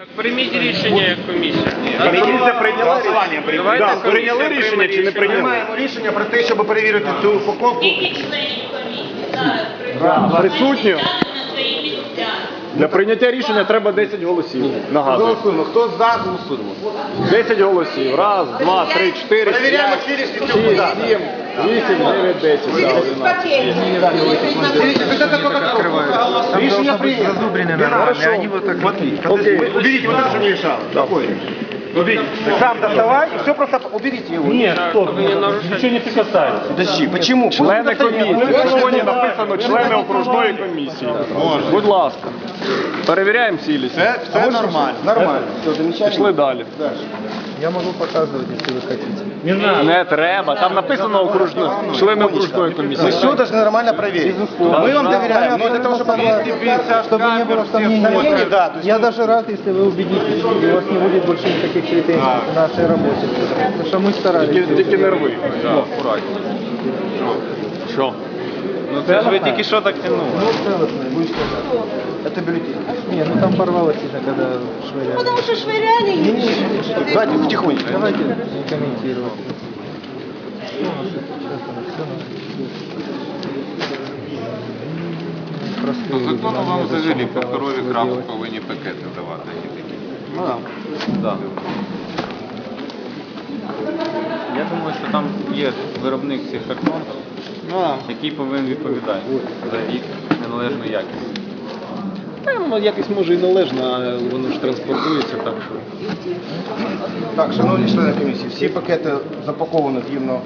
Так прийміть рішення як комісія. Комісія прийняла рішення. Давайте Да, комісія прийняли прийме рішення чи не рішення. прийняли? Приймаємо рішення про те, щоб перевірити цю упаковку. Скільки членів комісії зараз Присутні. на свої місця? Для прийняття рішення треба 10 голосів. Нагадую. Голосуємо. Хто за, голосуємо. 10 голосів. Раз, два, три, чотири, Перевіряємо п'ять, цілісність цього сім, вісім, дев'ять, десять. Да, одинадцять. Рішення прийнято. Хорошо. Смотри, Окей. уберите вот это, что не мешало. Уберите. Сам доставай, и все просто уберите его. Ні, стоп, нічого не прикасається. Подожди, почему? Члени комісії. В законі написано члени окружної комісії. Будь ласка. Перевіряємо цілість. Це, це нормально. Нормально. Все, замечательно. Пішли далі. Я могу показывать, если вы хотите. Не знаю. Не треба. Там написано окружно, члени окружної Мы комісії. все должны нормально проверить. Мы вам доверяем, но для того, чтобы... Чтобы не было сомнений. Сомнений, да, то есть- Я даже рад, если вы убедитесь, и у вас не будет больше никаких претензий к нашей работе. Потому что мы старались. Тільки, тільки не рви. Що? Ну це ж ви тільки що так тянули. Ну, целостное, будете сказать. Это бюллетень. Не, ну там порвалось сильно, когда швыряли. Потому що швиряли їх. Давайте потихонечку. Давайте не комментировать. По закону вам взагалі паперові крапки повинні пакети давати, а не такі. Да. Я думаю, що там є виробник цих картон, який повинен відповідати за вік неналежну якість. Там якось може і належно, а воно ж транспортується так, що. Так, шановні члени комісії, всі пакети запаковані згідно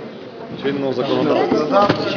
Чинного законодавства. законодавства.